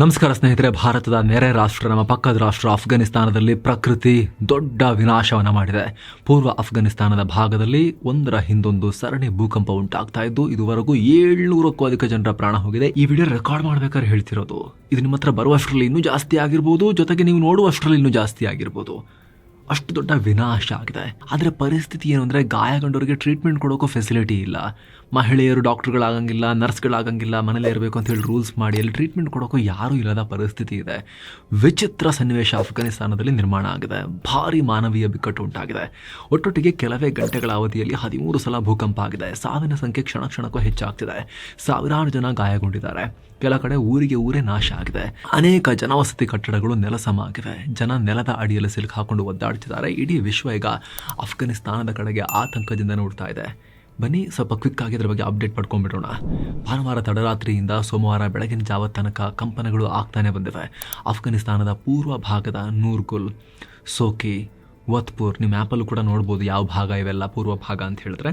ನಮಸ್ಕಾರ ಸ್ನೇಹಿತರೆ, ಭಾರತದ ನೆರೆ ರಾಷ್ಟ್ರ, ನಮ್ಮ ಪಕ್ಕದ ರಾಷ್ಟ್ರ ಅಫ್ಘಾನಿಸ್ತಾನದಲ್ಲಿ ಪ್ರಕೃತಿ ದೊಡ್ಡ ವಿನಾಶವನ್ನು ಮಾಡಿದೆ. ಪೂರ್ವ ಅಫ್ಘಾನಿಸ್ತಾನದ ಭಾಗದಲ್ಲಿ ಒಂದರ ಹಿಂದೊಂದು ಸರಣಿ ಭೂಕಂಪ ಉಂಟಾಗ್ತಾ ಇದ್ದು, ಇದುವರೆಗೂ ಏಳ್ನೂರಕ್ಕೂ ಅಧಿಕ ಜನರ ಪ್ರಾಣ ಹೋಗಿದೆ. ಈ ವಿಡಿಯೋ ರೆಕಾರ್ಡ್ ಮಾಡಬೇಕಾದ್ರೆ ಹೇಳ್ತಿರೋದು. ಇದು ನಿಮ್ಮ ಹತ್ರ ಬರುವಷ್ಟರಲ್ಲಿ ಇನ್ನೂ ಜಾಸ್ತಿ ಆಗಿರ್ಬೋದು, ಜೊತೆಗೆ ನೀವು ನೋಡುವಷ್ಟರಲ್ಲಿ ಇನ್ನೂ ಜಾಸ್ತಿ ಆಗಿರ್ಬೋದು. ಅಷ್ಟು ದೊಡ್ಡ ವಿನಾಶ ಆಗಿದೆ. ಆದರೆ ಪರಿಸ್ಥಿತಿ ಏನು ಅಂದರೆ, ಗಾಯಗೊಂಡವರಿಗೆ ಟ್ರೀಟ್ಮೆಂಟ್ ಕೊಡೋಕ್ಕೂ ಫೆಸಿಲಿಟಿ ಇಲ್ಲ. ಮಹಿಳೆಯರು ಡಾಕ್ಟ್ರುಗಳಾಗಂಗಿಲ್ಲ, ನರ್ಸ್ಗಳಾಗಂಗಿಲ್ಲ, ಮನೇಲೇ ಇರಬೇಕು ಅಂತ ಹೇಳಿ ರೂಲ್ಸ್ ಮಾಡಿ, ಅಲ್ಲಿ ಟ್ರೀಟ್ಮೆಂಟ್ ಕೊಡೋಕ್ಕೂ ಯಾರೂ ಇಲ್ಲದ ಪರಿಸ್ಥಿತಿ ಇದೆ. ವಿಚಿತ್ರ ಸನ್ನಿವೇಶ ಅಫ್ಘಾನಿಸ್ತಾನದಲ್ಲಿ ನಿರ್ಮಾಣ ಆಗಿದೆ. ಭಾರಿ ಮಾನವೀಯ ಬಿಕ್ಕಟ್ಟು ಉಂಟಾಗಿದೆ. ಒಟ್ಟೊಟ್ಟಿಗೆ ಕೆಲವೇ ಗಂಟೆಗಳ ಅವಧಿಯಲ್ಲಿ ಹದಿಮೂರು ಸಲ ಭೂಕಂಪ ಆಗಿದೆ. ಸಾವಿನ ಸಂಖ್ಯೆ ಕ್ಷಣ ಕ್ಷಣಕ್ಕೂ ಹೆಚ್ಚಾಗ್ತಿದೆ. ಸಾವಿರಾರು ಜನ ಗಾಯಗೊಂಡಿದ್ದಾರೆ. ಕೆಲ ಕಡೆ ಊರಿಗೆ ಊರೇ ನಾಶ ಆಗಿದೆ. ಅನೇಕ ಜನವಸತಿ ಕಟ್ಟಡಗಳು ನೆಲಸಮ ಆಗಿವೆ ಜನ ನೆಲದ ಅಡಿಯಲ್ಲಿ ಸಿಲುಕ್ ಹಾಕೊಂಡು ಒದ್ದಾಡ್ತಿದ್ದಾರೆ. ಇಡೀ ವಿಶ್ವ ಈಗ ಅಫ್ಘಾನಿಸ್ತಾನದ ಕಡೆಗೆ ಆತಂಕದಿಂದ ನೋಡ್ತಾ ಇದೆ. ಬನ್ನಿ, ಸ್ವಲ್ಪ ಕ್ವಿಕ್ ಆಗಿ ಅದರ ಬಗ್ಗೆ ಅಪ್ಡೇಟ್ ಪಡ್ಕೊಂಡ್ಬಿಡೋಣ. ಭಾನುವಾರ ತಡರಾತ್ರಿಯಿಂದ ಸೋಮವಾರ ಬೆಳಗಿನ ಜಾವ ತನಕ ಕಂಪನಗಳು ಆಗ್ತಾನೆ ಬಂದಿವೆ. ಅಫ್ಘಾನಿಸ್ತಾನದ ಪೂರ್ವ ಭಾಗದ ನೂರ್ಗುಲ್, ಸೋಕಿ, ವತ್ಪುರ್ ನಿಮ್ಮ ಆ್ಯಪಲ್ಲೂ ಕೂಡ ನೋಡ್ಬೋದು ಯಾವ ಭಾಗ ಇವೆಲ್ಲ ಪೂರ್ವ ಭಾಗ ಅಂತ ಹೇಳಿದ್ರೆ.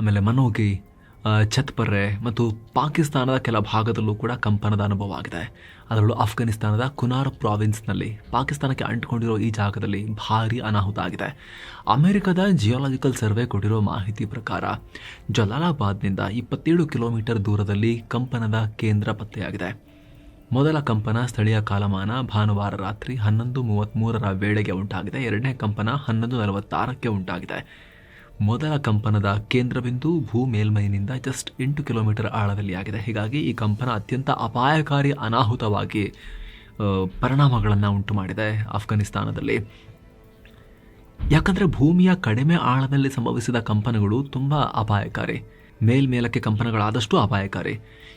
ಆಮೇಲೆ ಮನೋಗಿ ಆ, ಛತ್ಪರ್ರೆ ಮತ್ತು ಪಾಕಿಸ್ತಾನದ ಕೆಲ ಭಾಗದಲ್ಲೂ ಕೂಡ ಕಂಪನದ ಅನುಭವ ಆಗಿದೆ. ಅದರಲ್ಲೂ ಅಫ್ಘಾನಿಸ್ತಾನದ ಕುನಾರ್ ಪ್ರಾವಿನ್ಸ್ನಲ್ಲಿ ಪಾಕಿಸ್ತಾನಕ್ಕೆ ಅಂಟಿಕೊಂಡಿರೋ ಈ ಜಾಗದಲ್ಲಿ ಭಾರಿ ಅನಾಹುತ ಆಗಿದೆ. ಅಮೆರಿಕದ ಜಿಯೋಲಾಜಿಕಲ್ ಸರ್ವೆ ಕೊಟ್ಟಿರೋ ಮಾಹಿತಿ ಪ್ರಕಾರ ಜಲಾಲಾಬಾದ್ನಿಂದ ಇಪ್ಪತ್ತೇಳು ಕಿಲೋಮೀಟರ್ ದೂರದಲ್ಲಿ ಕಂಪನದ ಕೇಂದ್ರ ಪತ್ತೆಯಾಗಿದೆ. ಮೊದಲ ಕಂಪನ ಸ್ಥಳೀಯ ಕಾಲಮಾನ ಭಾನುವಾರ ರಾತ್ರಿ ಹನ್ನೊಂದು ಮೂವತ್ತ್ಮೂರರ ವೇಳೆಗೆ ಉಂಟಾಗಿದೆ. ಎರಡನೇ ಕಂಪನ ಹನ್ನೊಂದು ನಲವತ್ತಾರಕ್ಕೆ ಉಂಟಾಗಿದೆ. ಮೊದಲ ಕಂಪನದ ಕೇಂದ್ರಬಿಂದು ಭೂ ಮೇಲ್ಮೈನಿಂದ ಜಸ್ಟ್ ಎಂಟು ಕಿಲೋಮೀಟರ್ ಆಳದಲ್ಲಿ ಆಗಿದೆ ಹೀಗಾಗಿ ಈ ಕಂಪನ ಅತ್ಯಂತ ಅಪಾಯಕಾರಿ, ಅನಾಹುತವಾಗಿ ಪರಿಣಾಮಗಳನ್ನು ಉಂಟು ಮಾಡಿದೆ ಅಫ್ಘಾನಿಸ್ತಾನದಲ್ಲಿ ಯಾಕಂದರೆ ಭೂಮಿಯ ಕಡಿಮೆ ಆಳದಲ್ಲಿ ಸಂಭವಿಸಿದ ಕಂಪನಗಳು ತುಂಬ ಅಪಾಯಕಾರಿ. ಮೇಲ್ಮೇಲಕ್ಕೆ ಕಂಪನಗಳಾದಷ್ಟು ಅಪಾಯಕಾರಿ.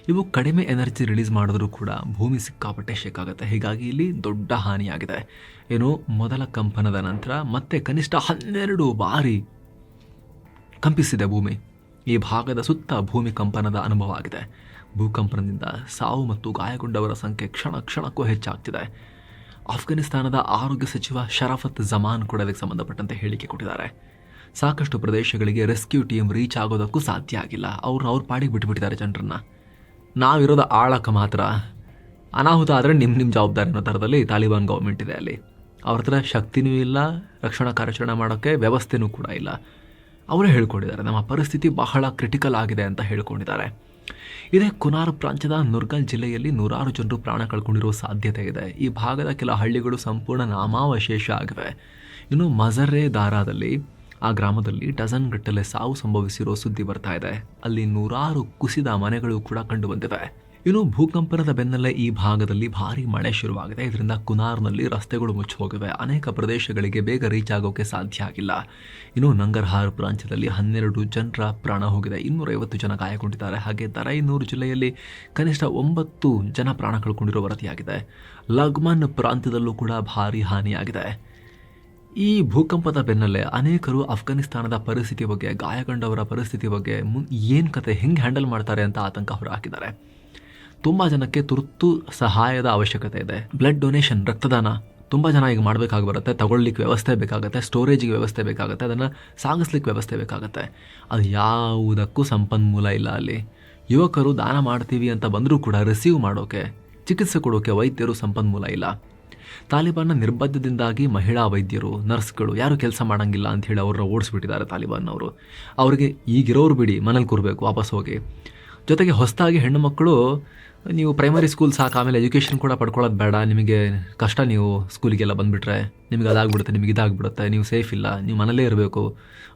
ಇವು ಕಡಿಮೆ ಎನರ್ಜಿ ರಿಲೀಸ್ ಮಾಡಿದ್ರೂ ಕೂಡ ಭೂಮಿ ಸಿಕ್ಕಾಪಟ್ಟೆ ಶೇಕ್ ಆಗುತ್ತೆ. ಹೀಗಾಗಿ ಇಲ್ಲಿ ದೊಡ್ಡ ಹಾನಿಯಾಗಿದೆ. ಏನು, ಮೊದಲ ಕಂಪನದ ನಂತರ ಮತ್ತೆ ಕನಿಷ್ಠ ಹನ್ನೆರಡು ಬಾರಿ ಕಂಪಿಸಿದೆ ಭೂಮಿ. ಈ ಭಾಗದ ಸುತ್ತ ಭೂಮಿ ಕಂಪನದ ಅನುಭವ ಆಗಿದೆ. ಭೂಕಂಪನದಿಂದ ಸಾವು ಮತ್ತು ಗಾಯಗೊಂಡವರ ಸಂಖ್ಯೆ ಕ್ಷಣ ಕ್ಷಣಕ್ಕೂ ಹೆಚ್ಚಾಗ್ತಿದೆ. ಆಫ್ಘಾನಿಸ್ತಾನದ ಆರೋಗ್ಯ ಸಚಿವ ಶರಾಫತ್ ಜಮಾನ್ ಕೂಡ ಇದಕ್ಕೆ ಸಂಬಂಧಪಟ್ಟಂತೆ ಹೇಳಿಕೆ ಕೊಟ್ಟಿದ್ದಾರೆ. ಸಾಕಷ್ಟು ಪ್ರದೇಶಗಳಿಗೆ ರೆಸ್ಕ್ಯೂ ಟೀಮ್ ರೀಚ್ ಆಗೋದಕ್ಕೂ ಸಾಧ್ಯ ಆಗಿಲ್ಲ. ಅವ್ರನ್ನ ಅವ್ರ ಪಾಡಿಗೆ ಬಿಟ್ಬಿಟ್ಟಿದ್ದಾರೆ ಜನರನ್ನ. ನಾವಿರೋದು ಆಳಕ್ಕೆ ಮಾತ್ರ. ಅನಾಹುತ ಆದರೆ ನಿಮ್ಮ ನಿಮ್ಮ ಜವಾಬ್ದಾರಿ ಅನ್ನೋ ಥರದಲ್ಲಿ ತಾಲಿಬಾನ್ ಗೌರ್ಮೆಂಟ್ ಇದೆ ಅಲ್ಲಿ. ಅವ್ರ ಹತ್ರ ಶಕ್ತಿನೂ ಇಲ್ಲ, ರಕ್ಷಣಾ ಕಾರ್ಯಾಚರಣೆ ಮಾಡೋಕ್ಕೆ ವ್ಯವಸ್ಥೆನೂ ಕೂಡ ಇಲ್ಲ. ಅವರೇ ಹೇಳ್ಕೊಂಡಿದ್ದಾರೆ, ನಮ್ಮ ಪರಿಸ್ಥಿತಿ ಬಹಳ ಕ್ರಿಟಿಕಲ್ ಆಗಿದೆ ಅಂತ ಹೇಳ್ಕೊಂಡಿದ್ದಾರೆ. ಇದೇ ಕುನಾರ್ ಪ್ರಾಂತ್ಯದ ನುರ್ಗಲ್ ಜಿಲ್ಲೆಯಲ್ಲಿ ನೂರಾರು ಜನರು ಪ್ರಾಣ ಕಳ್ಕೊಂಡಿರುವ ಸಾಧ್ಯತೆ ಇದೆ. ಈ ಭಾಗದ ಕೆಲ ಹಳ್ಳಿಗಳು ಸಂಪೂರ್ಣ ನಾಮಾವಶೇಷ ಆಗಿವೆ. ಇನ್ನು ಮಜರ್ರೆ ದಾರಾದಲ್ಲಿ ಆ ಗ್ರಾಮದಲ್ಲಿ ಡಜನ್ ಗಟ್ಟಲೆ ಸಾವು ಸಂಭವಿಸಿರೋ ಸುದ್ದಿ ಬರ್ತಾ ಇದೆ. ಅಲ್ಲಿ ನೂರಾರು ಕುಸಿದ ಮನೆಗಳು ಕೂಡ ಕಂಡು ಬಂದಿವೆ. ಇನ್ನು ಭೂಕಂಪನದ ಬೆನ್ನಲ್ಲೇ ಈ ಭಾಗದಲ್ಲಿ ಭಾರಿ ಮಳೆ ಶುರುವಾಗಿದೆ. ಇದರಿಂದ ಕುನಾರ್ನಲ್ಲಿ ರಸ್ತೆಗಳು ಮುಚ್ಚಿ ಹೋಗಿವೆ ಅನೇಕ ಪ್ರದೇಶಗಳಿಗೆ ಬೇಗ ರೀಚ್ ಆಗೋಕೆ ಸಾಧ್ಯ ಆಗಿಲ್ಲ. ಇನ್ನು ನಂಗರ್ಹಾರ್ ಪ್ರಾಂತ್ಯದಲ್ಲಿ ಹನ್ನೆರಡು ಜನರ ಪ್ರಾಣ ಹೋಗಿದೆ. ಇನ್ನೂರೈವತ್ತು ಜನ ಗಾಯಗೊಂಡಿದ್ದಾರೆ. ಹಾಗೆ ತರೈನೂರು ಜಿಲ್ಲೆಯಲ್ಲಿ ಕನಿಷ್ಠ ಒಂಬತ್ತು ಜನ ಪ್ರಾಣ ಕಳ್ಕೊಂಡಿರೋ ವರದಿಯಾಗಿದೆ. ಲಗ್ಮನ್ ಪ್ರಾಂತ್ಯದಲ್ಲೂ ಕೂಡ ಭಾರಿ ಹಾನಿಯಾಗಿದೆ. ಈ ಭೂಕಂಪದ ಬೆನ್ನಲ್ಲೇ ಅನೇಕರು ಅಫ್ಘಾನಿಸ್ತಾನದ ಪರಿಸ್ಥಿತಿ ಬಗ್ಗೆ, ಗಾಯಗೊಂಡವರ ಪರಿಸ್ಥಿತಿ ಬಗ್ಗೆ ಮುನ್ ಏನು ಕತೆ, ಹೆಂಗೆ ಹ್ಯಾಂಡಲ್ ಮಾಡ್ತಾರೆ ಅಂತ ಆತಂಕ ಹೊರಹಾಕಿದ್ದಾರೆ. ತುಂಬ ಜನಕ್ಕೆ ತುರ್ತು ಸಹಾಯದ ಅವಶ್ಯಕತೆ ಇದೆ. ಬ್ಲಡ್ ಡೊನೇಷನ್ ರಕ್ತದಾನ ತುಂಬ ಜನ ಈಗ ಮಾಡಬೇಕಾಗಿ ಬರುತ್ತೆ. ತಗೊಳ್ಳಿಕ್ಕೆ ವ್ಯವಸ್ಥೆ ಬೇಕಾಗುತ್ತೆ ಸ್ಟೋರೇಜಿಗೆ ವ್ಯವಸ್ಥೆ ಬೇಕಾಗುತ್ತೆ, ಅದನ್ನು ಸಾಗಿಸ್ಲಿಕ್ಕೆ ವ್ಯವಸ್ಥೆ ಬೇಕಾಗುತ್ತೆ. ಅದು ಯಾವುದಕ್ಕೂ ಸಂಪನ್ಮೂಲ ಇಲ್ಲ ಅಲ್ಲಿ. ಯುವಕರು ದಾನ ಮಾಡ್ತೀವಿ ಅಂತ ಬಂದರೂ ಕೂಡ ರಿಸೀವ್ ಮಾಡೋಕೆ, ಚಿಕಿತ್ಸೆ ಕೊಡೋಕೆ ವೈದ್ಯರು ಸಂಪನ್ಮೂಲ ಇಲ್ಲ. ತಾಲಿಬಾನ್ನ ನಿರ್ಬಂಧದಿಂದಾಗಿ ಮಹಿಳಾ ವೈದ್ಯರು, ನರ್ಸ್ಗಳು ಯಾರು ಕೆಲಸ ಮಾಡೋಂಗಿಲ್ಲ ಅಂತ ಹೇಳಿ ಅವ್ರನ್ನ ಓಡಿಸ್ಬಿಟ್ಟಿದ್ದಾರೆ ತಾಲಿಬಾನ್ ಅವರು. ಅವರಿಗೆ ಈಗಿರೋರು ಬಿಡಿ, ಮನೇಲಿ ಕೂರಬೇಕು, ವಾಪಸ್ ಹೋಗಿ. ಜೊತೆಗೆ ಹೊಸದಾಗಿ ಹೆಣ್ಣು ಮಕ್ಕಳು, ನೀವು ಪ್ರೈಮರಿ ಸ್ಕೂಲ್ ಸಾಕು, ಆಮೇಲೆ ಎಜುಕೇಷನ್ ಕೂಡ ಪಡ್ಕೊಳ್ಳೋದು ಬೇಡ. ನಿಮಗೆ ಕಷ್ಟ ನೀವು ಸ್ಕೂಲಿಗೆಲ್ಲ ಬಂದುಬಿಟ್ರೆ, ನಿಮಗೆ ಅದಾಗ್ಬಿಡುತ್ತೆ, ನಿಮಗೆ ಇದಾಗ್ಬಿಡುತ್ತೆ, ನೀವು ಸೇಫ್ ಇಲ್ಲ, ನೀವು ಮನೇಲೇ ಇರಬೇಕು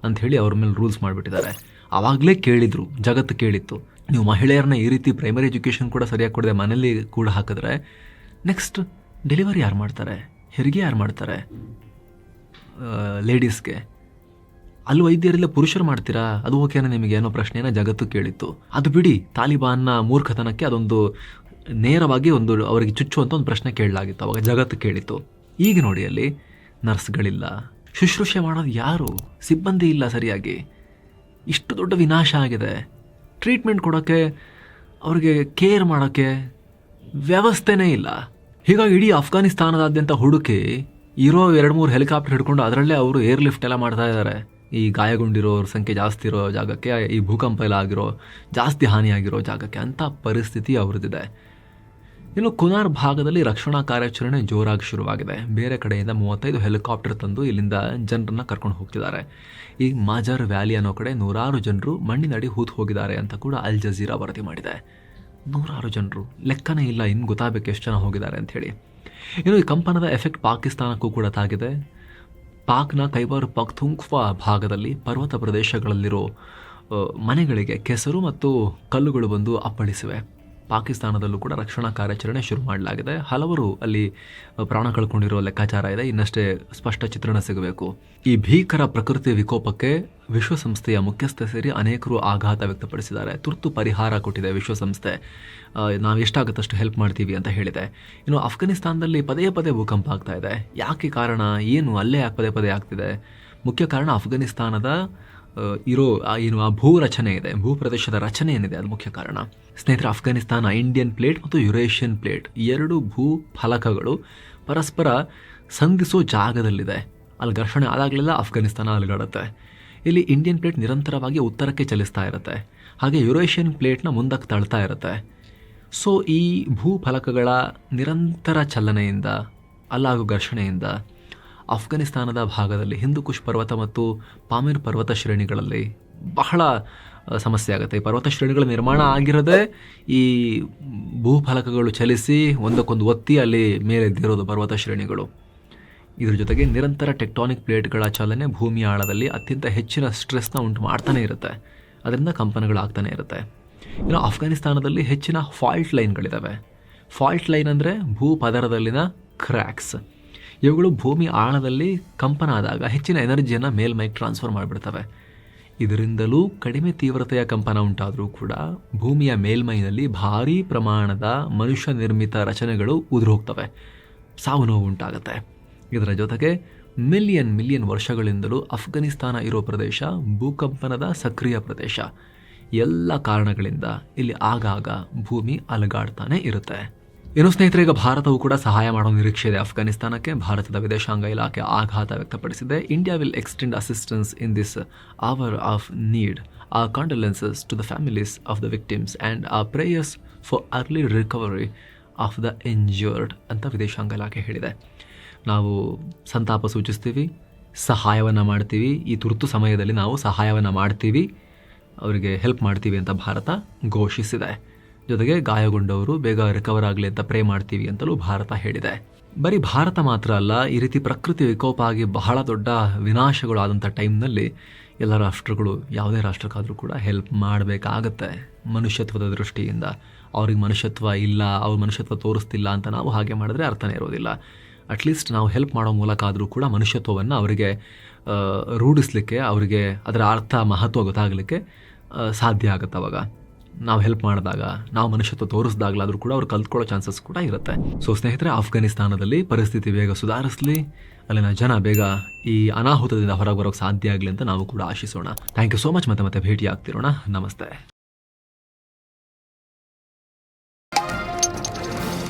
ಅಂತ ಹೇಳಿ ಅವ್ರ ಮೇಲೆ ರೂಲ್ಸ್ ಮಾಡಿಬಿಟ್ಟಿದ್ದಾರೆ. ಆವಾಗಲೇ ಕೇಳಿದರು, ಜಗತ್ತು ಕೇಳಿತ್ತು. ನೀವು ಮಹಿಳೆಯರನ್ನ ಈ ರೀತಿ ಪ್ರೈಮರಿ ಎಜುಕೇಷನ್ ಕೂಡ ಸರಿಯಾಗಿ ಕೊಡದೆ ಮನೇಲಿ ಕೂಡ ಹಾಕಿದ್ರೆ ನೆಕ್ಸ್ಟ್ ಡೆಲಿವರಿ ಯಾರು ಮಾಡ್ತಾರೆ? ಹೆರಿಗೆ ಯಾರು ಮಾಡ್ತಾರೆ? ಲೇಡೀಸ್ಗೆ ಅಲ್ಲಿ ವೈದ್ಯರೆಲ್ಲ ಪುರುಷರು ಮಾಡ್ತೀರಾ? ಅದು ಓಕೆನಾ ನಿಮಗೆ ಅನ್ನೋ ಪ್ರಶ್ನೆನ ಜಗತ್ತು ಕೇಳಿತ್ತು. ಅದು ಬಿಡಿ, ತಾಲಿಬಾನ್ನ ಮೂರ್ಖತನಕ್ಕೆ ಅದೊಂದು ನೇರವಾಗಿ ಒಂದು ಅವರಿಗೆ ಚುಚ್ಚುವಂಥ ಒಂದು ಪ್ರಶ್ನೆ ಕೇಳಲಾಗಿತ್ತು, ಅವಾಗ ಜಗತ್ತು ಕೇಳಿತ್ತು. ಈಗ ನೋಡಿ ಅಲ್ಲಿ, ನರ್ಸ್ಗಳಿಲ್ಲ. ಶುಶ್ರೂಷೆ ಮಾಡೋದು ಯಾರು? ಸಿಬ್ಬಂದಿ ಇಲ್ಲ ಸರಿಯಾಗಿ. ಇಷ್ಟು ದೊಡ್ಡ ವಿನಾಶ ಆಗಿದೆ. ಟ್ರೀಟ್ಮೆಂಟ್ ಕೊಡೋಕ್ಕೆ ಅವ್ರಿಗೆ ಕೇರ್ ಮಾಡೋಕ್ಕೆ ವ್ಯವಸ್ಥೆನೇ ಇಲ್ಲ. ಹೀಗಾಗಿ ಇಡೀ ಅಫ್ಘಾನಿಸ್ತಾನದಾದ್ಯಂತ ಹುಡುಕಿ, ಇರೋ ಎರಡು ಮೂರು ಹೆಲಿಕಾಪ್ಟರ್ ಹಿಡ್ಕೊಂಡು ಅದರಲ್ಲೇ ಅವರು ಏರ್ ಲಿಫ್ಟ್ ಎಲ್ಲ ಮಾಡ್ತಾ ಇದ್ದಾರೆ. ಈ ಗಾಯಗೊಂಡಿರೋರ ಸಂಖ್ಯೆ ಜಾಸ್ತಿ ಇರೋ ಜಾಗಕ್ಕೆ, ಈ ಭೂಕಂಪ ಎಲ್ಲ ಆಗಿರೋ, ಜಾಸ್ತಿ ಹಾನಿಯಾಗಿರೋ ಜಾಗಕ್ಕೆ ಅಂಥ ಪರಿಸ್ಥಿತಿ ಅವ್ರದ್ದಿದೆ. ಇನ್ನು ಕುನಾರ್ ಭಾಗದಲ್ಲಿ ರಕ್ಷಣಾ ಕಾರ್ಯಾಚರಣೆ ಜೋರಾಗಿ ಶುರುವಾಗಿದೆ. ಬೇರೆ ಕಡೆಯಿಂದ ಮೂವತ್ತೈದು ಹೆಲಿಕಾಪ್ಟರ್ ತಂದು ಇಲ್ಲಿಂದ ಜನರನ್ನು ಕರ್ಕೊಂಡು ಹೋಗ್ತಿದ್ದಾರೆ. ಈ ಮಾಜರ್ ವ್ಯಾಲಿ ಅನ್ನೋ ಕಡೆ ನೂರಾರು ಜನರು ಮಣ್ಣಿನಡಿ ಹೂತು ಹೋಗಿದ್ದಾರೆ ಅಂತ ಕೂಡ ಅಲ್ ಜಜೀರಾ ವರದಿ ಮಾಡಿದೆ. ನೂರಾರು ಜನರು. ಲೆಕ್ಕನೇ ಇಲ್ಲ ಇನ್ನು ಗೊತ್ತಾಗಬೇಕು ಎಷ್ಟು ಜನ ಹೋಗಿದ್ದಾರೆ ಅಂತ ಹೇಳಿ. ಇನ್ನು ಈ ಕಂಪನದ ಎಫೆಕ್ಟ್ ಪಾಕಿಸ್ತಾನಕ್ಕೂ ಕೂಡ ತಾಗಿದೆ. ಪಾಕ್ನ ಕೈಬರ್ ಪಖ್ತೂಂಖ್ವಾ ಭಾಗದಲ್ಲಿ ಪರ್ವತ ಪ್ರದೇಶಗಳಲ್ಲಿರೋ ಮನೆಗಳಿಗೆ ಕೆಸರು ಮತ್ತು ಕಲ್ಲುಗಳು ಬಂದು ಅಪ್ಪಳಿಸಿವೆ. ಪಾಕಿಸ್ತಾನದಲ್ಲೂ ಕೂಡ ರಕ್ಷಣಾ ಕಾರ್ಯಾಚರಣೆ ಶುರು ಮಾಡಲಾಗಿದೆ. ಹಲವರು ಅಲ್ಲಿ ಪ್ರಾಣ ಕಳ್ಕೊಂಡಿರೋ ಲೆಕ್ಕಾಚಾರ ಇದೆ. ಇನ್ನಷ್ಟೇ ಸ್ಪಷ್ಟ ಚಿತ್ರಣ ಸಿಗಬೇಕು. ಈ ಭೀಕರ ಪ್ರಕೃತಿ ವಿಕೋಪಕ್ಕೆ ವಿಶ್ವಸಂಸ್ಥೆಯ ಮುಖ್ಯಸ್ಥ ಸೇರಿ ಅನೇಕರು ಆಘಾತ ವ್ಯಕ್ತಪಡಿಸಿದ್ದಾರೆ. ತುರ್ತು ಪರಿಹಾರ ಕೊಟ್ಟಿದೆ ವಿಶ್ವಸಂಸ್ಥೆ. ನಾವು ಎಷ್ಟಾಗುತ್ತಷ್ಟು ಹೆಲ್ಪ್ ಮಾಡ್ತೀವಿ ಅಂತ ಹೇಳಿದೆ. ಇನ್ನು ಅಫ್ಘಾನಿಸ್ತಾನದಲ್ಲಿ ಪದೇ ಪದೇ ಭೂಕಂಪ ಆಗ್ತಾ ಇದೆ. ಯಾಕೆ ಕಾರಣ? ಏನು? ಅಲ್ಲೇ ಪದೇ ಪದೇ ಆಗ್ತಿದೆ. ಮುಖ್ಯ ಕಾರಣ ಅಫ್ಘಾನಿಸ್ತಾನದ ಇರೋ ಏನು, ಆ ಭೂ ರಚನೆ ಇದೆ ಭೂ ಪ್ರದೇಶದ ರಚನೆ ಏನಿದೆ, ಅದು ಮುಖ್ಯ ಕಾರಣ. ಸ್ನೇಹಿತರೆ ಅಫ್ಘಾನಿಸ್ತಾನ ಇಂಡಿಯನ್ ಪ್ಲೇಟ್ ಮತ್ತು ಯುರೇಷಿಯನ್ ಪ್ಲೇಟ್ ಎರಡು ಭೂ ಫಲಕಗಳು ಪರಸ್ಪರ ಸಂಧಿಸೋ ಜಾಗದಲ್ಲಿದೆ. ಅಲ್ಲಿ ಘರ್ಷಣೆ ಆದಾಗಲೆಲ್ಲ ಅಫ್ಘಾನಿಸ್ತಾನ ಅಲುಗಾಡುತ್ತೆ. ಇಲ್ಲಿ ಇಂಡಿಯನ್ ಪ್ಲೇಟ್ ನಿರಂತರವಾಗಿ ಉತ್ತರಕ್ಕೆ ಚಲಿಸ್ತಾ ಇರುತ್ತೆ. ಹಾಗೆ ಯುರೇಷಿಯನ್ ಪ್ಲೇಟ್ನ ಮುಂದಕ್ಕೆ ತಳ್ತಾ ಇರುತ್ತೆ. ಸೊ, ಈ ಭೂ ಫಲಕಗಳ ನಿರಂತರ ಚಲನೆಯಿಂದ, ಅಲ್ಲಾಗೋ ಘರ್ಷಣೆಯಿಂದ ಅಫ್ಘಾನಿಸ್ತಾನದ ಭಾಗದಲ್ಲಿ ಹಿಂದೂಕುಷ್ ಪರ್ವತ ಮತ್ತು ಪಾಮೀರ್ ಪರ್ವತ ಶ್ರೇಣಿಗಳಲ್ಲಿ ಬಹಳ ಸಮಸ್ಯೆ ಆಗುತ್ತೆ. ಈ ಪರ್ವತ ಶ್ರೇಣಿಗಳ ನಿರ್ಮಾಣ ಆಗಿರೋದೇ ಈ ಭೂಫಲಕಗಳು ಚಲಿಸಿ ಒಂದಕ್ಕೊಂದು ಒತ್ತಿ ಅಲ್ಲಿ ಮೇಲೆ ಎದ್ದಿರೋದು ಪರ್ವತ ಶ್ರೇಣಿಗಳು. ಇದ್ರ ಜೊತೆಗೆ ನಿರಂತರ ಟೆಕ್ಟಾನಿಕ್ ಪ್ಲೇಟ್ಗಳ ಚಲನೆ ಭೂಮಿಯ ಆಳದಲ್ಲಿ ಅತ್ಯಂತ ಹೆಚ್ಚಿನ ಸ್ಟ್ರೆಸ್ನ ಉಂಟು ಮಾಡ್ತಾನೆ ಇರುತ್ತೆ. ಅದರಿಂದ ಕಂಪನಗಳಾಗ್ತಾನೆ ಇರುತ್ತೆ. ಇನ್ನು ಅಫ್ಘಾನಿಸ್ತಾನದಲ್ಲಿ ಹೆಚ್ಚಿನ ಫಾಲ್ಟ್ ಲೈನ್ಗಳಿದ್ದಾವೆ ಫಾಲ್ಟ್ ಲೈನ್ ಅಂದರೆ ಭೂ ಪದರದಲ್ಲಿನ ಕ್ರ್ಯಾಕ್ಸ್. ಇವುಗಳು ಭೂಮಿ ಆಳದಲ್ಲಿ ಕಂಪನ ಆದಾಗ ಹೆಚ್ಚಿನ ಎನರ್ಜಿಯನ್ನು ಮೇಲ್ಮೈಗೆ ಟ್ರಾನ್ಸ್ಫರ್ ಮಾಡಿಬಿಡ್ತವೆ. ಇದರಿಂದಲೂ ಕಡಿಮೆ ತೀವ್ರತೆಯ ಕಂಪನ ಉಂಟಾದರೂ ಕೂಡ ಭೂಮಿಯ ಮೇಲ್ಮೈನಲ್ಲಿ ಭಾರೀ ಪ್ರಮಾಣದ ಮನುಷ್ಯ ನಿರ್ಮಿತ ರಚನೆಗಳು ಉದುರು ಹೋಗ್ತವೆ ಸಾವು ನೋವು ಉಂಟಾಗುತ್ತೆ. ಇದರ ಜೊತೆಗೆ ಮಿಲಿಯನ್ ಮಿಲಿಯನ್ ವರ್ಷಗಳಿಂದಲೂ ಅಫ್ಘಾನಿಸ್ತಾನ ಇರೋ ಪ್ರದೇಶ ಭೂಕಂಪನದ ಸಕ್ರಿಯ ಪ್ರದೇಶ. ಎಲ್ಲ ಕಾರಣಗಳಿಂದ ಇಲ್ಲಿ ಆಗಾಗ ಭೂಮಿ ಅಲಗಾಡ್ತಾನೆ ಇರುತ್ತೆ. ಇನ್ನು ಸ್ನೇಹಿತರೆ ಈಗ ಭಾರತವು ಕೂಡ ಸಹಾಯ ಮಾಡೋ ನಿರೀಕ್ಷೆ ಇದೆ. ಅಫ್ಘಾನಿಸ್ತಾನಕ್ಕೆ ಭಾರತದ ವಿದೇಶಾಂಗ ಇಲಾಖೆ ಆಘಾತ ವ್ಯಕ್ತಪಡಿಸಿದೆ. India will extend assistance in this hour of need uh condolences to the families of the victims and uh prayers for early recovery of the injured ಅಂತ ವಿದೇಶಾಂಗ ಇಲಾಖೆ ಹೇಳಿದೆ. ನಾವು ಸಂತಾಪ ಸೂಚಿಸ್ತೀವಿ, ಸಹಾಯವನ್ನು ಮಾಡ್ತೀವಿ. ಈ ತುರ್ತು ಸಮಯದಲ್ಲಿ ನಾವು ಸಹಾಯವನ್ನು ಮಾಡ್ತೀವಿ. ಅವರಿಗೆ ಹೆಲ್ಪ್ ಮಾಡ್ತೀವಿ ಅಂತ ಭಾರತ ಘೋಷಿಸಿದೆ. ಜೊತೆಗೆ ಗಾಯಗೊಂಡವರು ಬೇಗ ರಿಕವರ್ ಆಗಲಿ ಅಂತ ಪ್ರೇ ಮಾಡ್ತೀವಿ ಅಂತಲೂ ಭಾರತ ಹೇಳಿದೆ. ಬರೀ ಭಾರತ ಮಾತ್ರ ಅಲ್ಲ, ಈ ರೀತಿ ಪ್ರಕೃತಿ ವಿಕೋಪ ಆಗಿ ಬಹಳ ದೊಡ್ಡ ವಿನಾಶಗಳು ಆದಂಥ ಟೈಮ್ನಲ್ಲಿ ಎಲ್ಲ ರಾಷ್ಟ್ರಗಳು, ಯಾವುದೇ ರಾಷ್ಟ್ರಕ್ಕಾದರೂ ಕೂಡ ಹೆಲ್ಪ್ ಮಾಡಬೇಕಾಗತ್ತೆ. ಮನುಷ್ಯತ್ವದ ದೃಷ್ಟಿಯಿಂದ. ಅವ್ರಿಗೆ ಮನುಷ್ಯತ್ವ ಇಲ್ಲ, ಅವ್ರ ಮನುಷ್ಯತ್ವ ತೋರಿಸ್ತಿಲ್ಲ ಅಂತ ನಾವು ಹಾಗೆ ಮಾಡಿದ್ರೆ ಅರ್ಥನೇ ಇರೋದಿಲ್ಲ. ಅಟ್ಲೀಸ್ಟ್ ನಾವು ಹೆಲ್ಪ್ ಮಾಡೋ ಮೂಲಕ ಆದರೂ ಕೂಡ ಮನುಷ್ಯತ್ವವನ್ನು ಅವರಿಗೆ ರೂಢಿಸಲಿಕ್ಕೆ, ಅವರಿಗೆ ಅದರ ಅರ್ಥ, ಮಹತ್ವ ಗೊತ್ತಾಗಲಿಕ್ಕೆ ಸಾಧ್ಯ ಆಗುತ್ತೆ ಅವಾಗ. ನಾವು ಹೆಲ್ಪ್ ಮಾಡಿದಾಗ, ನಾವು ಮನುಷ್ಯತ್ವ ತೋರಿಸಿದಾಗಲಾದರೂ ಕೂಡ ಅವ್ರು ಕಲ್ತ್ಕೊಳ್ಳೋ ಚಾನ್ಸಸ್ ಕೂಡ ಇರುತ್ತೆ. ಸೊ ಸ್ನೇಹಿತರೆ ಅಫ್ಘಾನಿಸ್ತಾನದಲ್ಲಿ ಪರಿಸ್ಥಿತಿ ಬೇಗ ಸುಧಾರಿಸಲಿ. ಅಲ್ಲಿನ ಜನ ಬೇಗ ಈ ಅನಾಹುತದಿಂದ ಹೊರಗೆ ಬರೋಕ್ಕೆ ಸಾಧ್ಯ ಆಗಲಿ ಅಂತ ನಾವು ಕೂಡ ಆಶಿಸೋಣ. ಥ್ಯಾಂಕ್ ಯು ಸೋ ಮಚ್ ಮತ್ತೆ ಮತ್ತೆ ಭೇಟಿ ಆಗ್ತಿರೋಣ ನಮಸ್ತೆ.